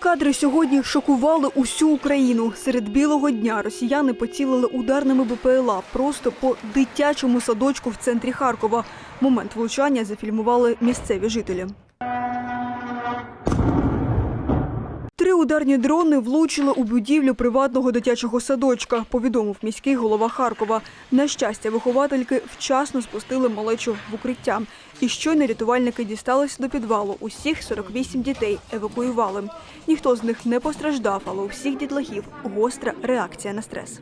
кадри сьогодні шокували усю Україну. Серед білого дня росіяни поцілили ударними БПЛА просто по дитячому садочку в центрі Харкова. Момент влучання зафільмували місцеві жителі. Три ударні дрони влучили у будівлю приватного дитячого садочка, повідомив міський голова Харкова. На щастя, виховательки вчасно спустили малечу в укриття. І щойно рятувальники дісталися до підвалу. Усіх 48 дітей евакуювали. Ніхто з них не постраждав, але у всіх дітлахів гостра реакція на стрес.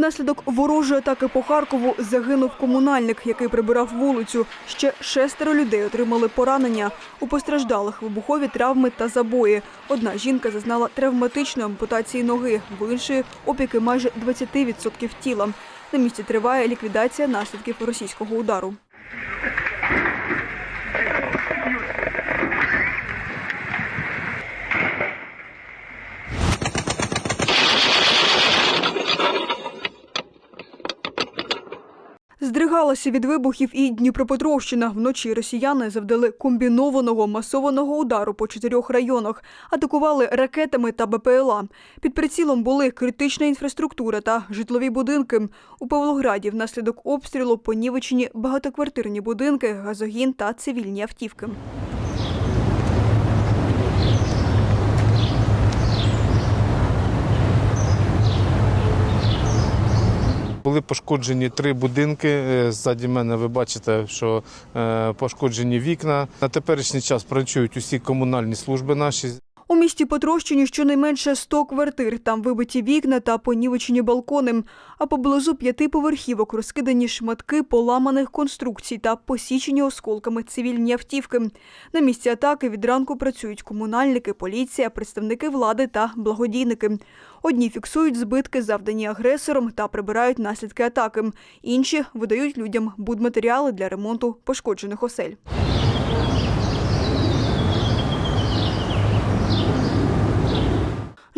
Внаслідок ворожої атаки по Харкову загинув комунальник, який прибирав вулицю. Ще шестеро людей отримали поранення. У постраждалих вибухові травми та забої. Одна жінка зазнала травматичної ампутації ноги, в іншої опіки майже 20% тіла. На місці триває ліквідація наслідків російського удару. Здригалася від вибухів і Дніпропетровщина. Вночі росіяни завдали комбінованого масованого удару по чотирьох районах, атакували ракетами та БПЛА. Під прицілом були критична інфраструктура та житлові будинки. У Павлограді внаслідок обстрілу понівечені багатоквартирні будинки, газогін та цивільні автівки. Були пошкоджені три будинки. Е, Ззаді мене ви бачите, що е, пошкоджені вікна. На теперішній час працюють усі комунальні служби наші. У місті Потрощині щонайменше 100 квартир. Там вибиті вікна та понівечені балкони. А поблизу п'яти поверхівок розкидані шматки поламаних конструкцій та посічені осколками цивільні автівки. На місці атаки від ранку працюють комунальники, поліція, представники влади та благодійники. Одні фіксують збитки, завдані агресором, та прибирають наслідки атаки. Інші видають людям будматеріали для ремонту пошкоджених осель.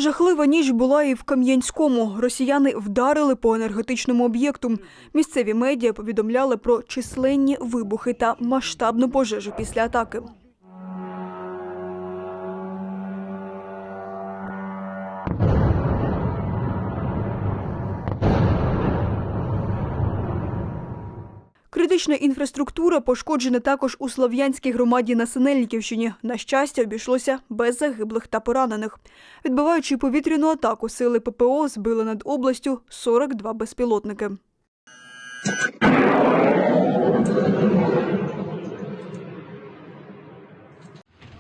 Жахлива ніч була і в Кам'янському. Росіяни вдарили по енергетичному об'єкту. Місцеві медіа повідомляли про численні вибухи та масштабну пожежу після атаки. Критична інфраструктура пошкоджена також у Слов'янській громаді на Синельниківщині. На щастя, обійшлося без загиблих та поранених. Відбиваючи повітряну атаку, сили ППО збили над областю 42 безпілотники.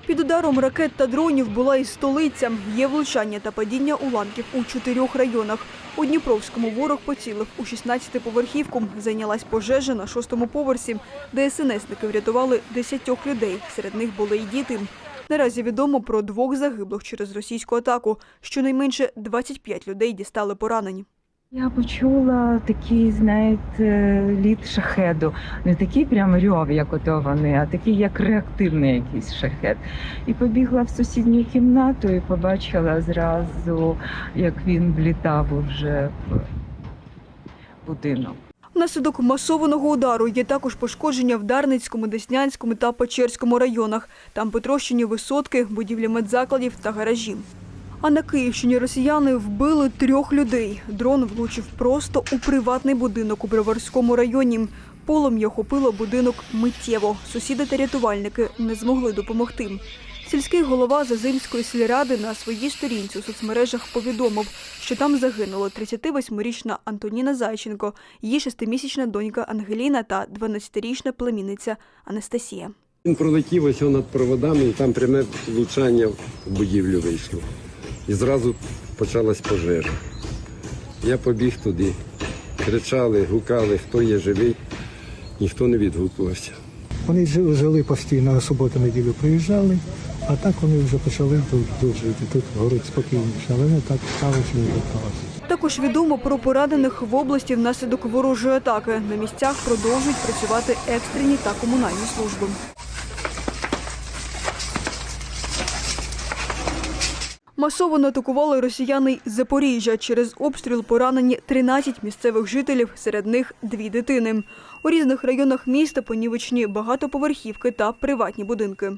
Під ударом ракет та дронів була і столиця. Є влучання та падіння уламків у чотирьох районах. У Дніпровському ворог поцілив у 16-поверхівку. Зайнялась пожежа на шостому поверсі, де СНСники врятували 10 людей. Серед них були й діти. Наразі відомо про двох загиблих через російську атаку. Щонайменше 25 людей дістали поранені. Я почула такий, знаєте, лід шахеду. Не такий прям рьов, як ото вони, а такий як реактивний якийсь шахет. І побігла в сусідню кімнату і побачила зразу, як він влітав уже в будинок. Внаслідок масованого удару є також пошкодження в Дарницькому, Деснянському та Печерському районах. Там потрощені висотки, будівлі медзакладів та гаражі. А на Київщині росіяни вбили трьох людей. Дрон влучив просто у приватний будинок у Броварському районі. Полум'я охопило будинок миттєво. Сусіди та рятувальники не змогли допомогти. Сільський голова Зазимської сільради на своїй сторінці у соцмережах повідомив, що там загинула 38-річна Антоніна Зайченко, її шестимісячна донька Ангеліна та 12-річна племінниця Анастасія. Він пролетів ось над проводами, і там пряме влучання в будівлю вийшло. І зразу почалась пожежа. Я побіг туди. Кричали, гукали, хто є живий, ніхто не відгукувався. Вони жили, постійно суботу-неділю приїжджали, а так вони вже почали тут, тут жити. Тут горить спокійніше, але не так сталося, не так. Також відомо про поранених в області внаслідок ворожої атаки. На місцях продовжують працювати екстрені та комунальні служби. Масово атакували росіяни й Запоріжжя. Через обстріл поранені 13 місцевих жителів, серед них дві дитини. У різних районах міста понівечні багатоповерхівки та приватні будинки.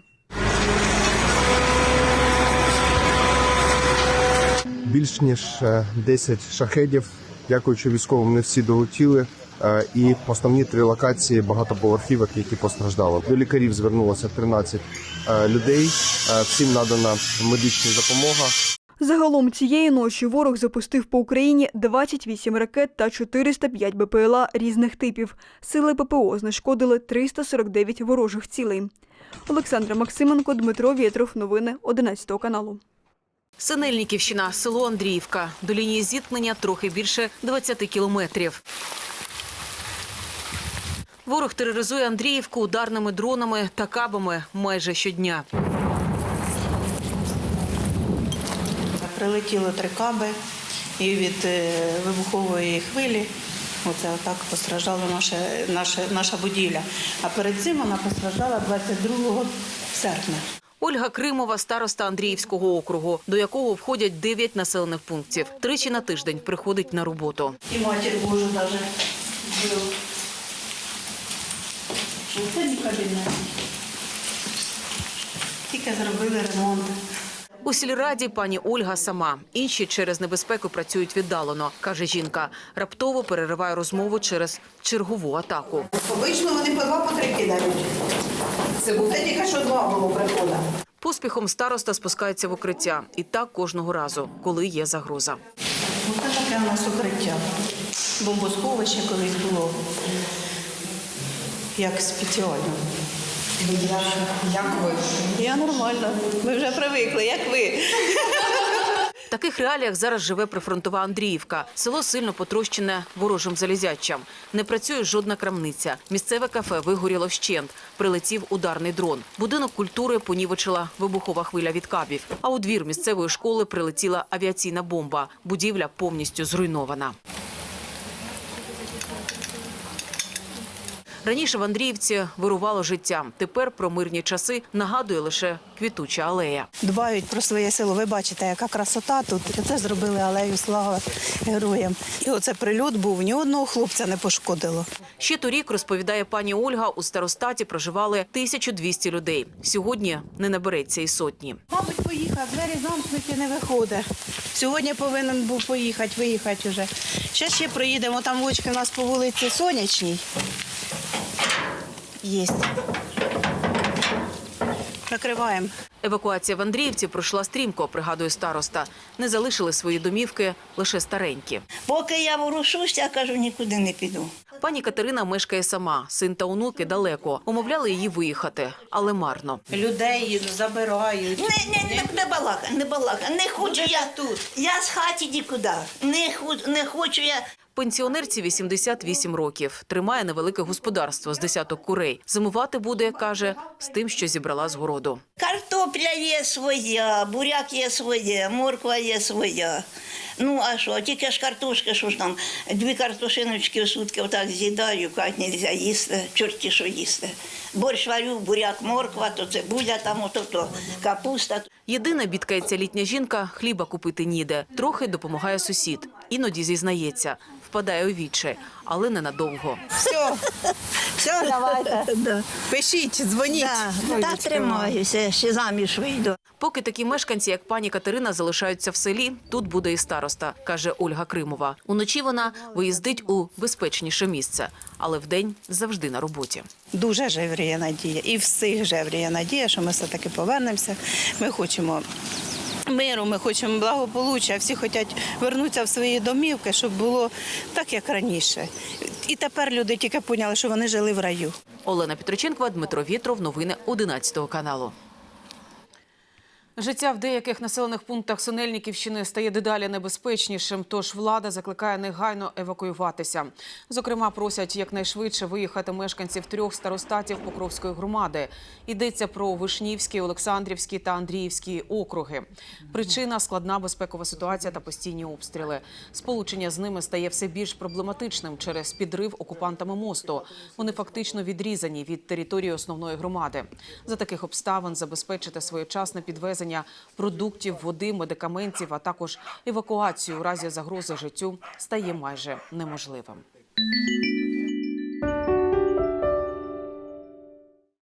більш ніж е, 10 шахедів. Дякуючи військовим, не всі долетіли. Е, І основні три локації багатоповерхівок, які постраждали. До лікарів звернулося 13 е, людей. Е, Всім надана медична допомога. Загалом цієї ночі ворог запустив по Україні 28 ракет та 405 БПЛА різних типів. Сили ППО знешкодили 349 ворожих цілей. Олександра Максименко, Дмитро Вєтров. Новини 11 каналу. Синельниківщина, село Андріївка. До лінії зіткнення трохи більше 20 кілометрів. Ворог тероризує Андріївку ударними дронами та кабами майже щодня. Прилетіло три каби і від е, вибухової хвилі. Оце отак постраждала наша, наша, наша будівля. А перед цим вона постраждала 22 серпня. Ольга Кримова, староста Андріївського округу, до якого входять 9 населених пунктів. Тричі на тиждень приходить на роботу. І матір Божу навіть Оце мій кабінет. Тільки зробили ремонт. У сільраді пані Ольга сама. Інші через небезпеку працюють віддалено, каже жінка. Раптово перериває розмову через чергову атаку. Обично вони по два по три кидають. Це був тільки що два було прихода. Поспіхом староста спускається в укриття. І так кожного разу, коли є загроза. Оце таке у нас укриття. Бомбосховище колись було. Як спеціально. Як ви? Я нормально. Ми вже привикли, як ви. В таких реаліях зараз живе прифронтова Андріївка. Село сильно потрощене ворожим залізячам. Не працює жодна крамниця. Місцеве кафе вигоріло вщент. Прилетів ударний дрон. Будинок культури понівечила вибухова хвиля від кабів. А у двір місцевої школи прилетіла авіаційна бомба. Будівля повністю зруйнована. Раніше в Андріївці вирувало життя. Тепер про мирні часи нагадує лише квітуча алея. Дбають про своє село. Ви бачите, яка красота тут. Це зробили алею слава героям. І оце прильот був, ні одного хлопця не пошкодило. Ще торік, розповідає пані Ольга, у старостаті проживали 1200 людей. Сьогодні не набереться і сотні. Мабуть, поїхав, двері замкнуті, не виходить. Сьогодні повинен був поїхати, виїхати вже. Ще ще проїдемо, там вочки у нас по вулиці Сонячній. Є. Накриваємо. Евакуація в Андріївці пройшла стрімко, пригадує староста. Не залишили свої домівки лише старенькі. Поки я ворушусь, я кажу, нікуди не піду. Пані Катерина мешкає сама. Син та онуки далеко. Умовляли її виїхати, але марно. Людей забирають. Не, не, не, не балака, не балака. Не хочу я тут. Я з хаті нікуди. Не, не хочу я. Пенсіонерці 88 років. Тримає невелике господарство з десяток курей. Зимувати буде, каже, з тим, що зібрала з городу. Картопля є своя, буряк є своє, морква є своя. Ну, а що, тільки ж картошка, що ж там, дві картошиночки в сутки отак з'їдаю, як не можна їсти, чорті що їсти. Борщ варю, буряк, морква, то цибуля, там ото, то капуста. Єдина бідкається літня жінка, хліба купити ніде. Трохи допомагає сусід. Іноді зізнається, впадає у вічі, але ненадовго. Все, все, давайте. Пишіть, дзвоніть. Да, та тримаюся, ще заміж вийду. Поки такі мешканці, як пані Катерина, залишаються в селі, тут буде і староста, каже Ольга Кримова. Уночі вона виїздить у безпечніше місце, але вдень завжди на роботі. Дуже жевріє надія. І всіх жевріє надія, що ми все-таки повернемося. Ми хочемо. Миру, ми хочемо благополуччя, всі хочуть вернутися в свої домівки, щоб було так, як раніше. І тепер люди тільки поняли, що вони жили в раю. Олена Петроченкова, Дмитро Вітров. Новини 11 каналу. Життя в деяких населених пунктах Синельниківщини стає дедалі небезпечнішим, тож влада закликає негайно евакуюватися. Зокрема, просять якнайшвидше виїхати мешканців трьох старостатів Покровської громади. Йдеться про Вишнівський, Олександрівський та Андріївський округи. Причина складна безпекова ситуація та постійні обстріли. Сполучення з ними стає все більш проблематичним через підрив окупантами мосту. Вони фактично відрізані від території основної громади. За таких обставин забезпечити своєчасне підвезення перевезення продуктів, води, медикаментів, а також евакуацію у разі загрози життю стає майже неможливим.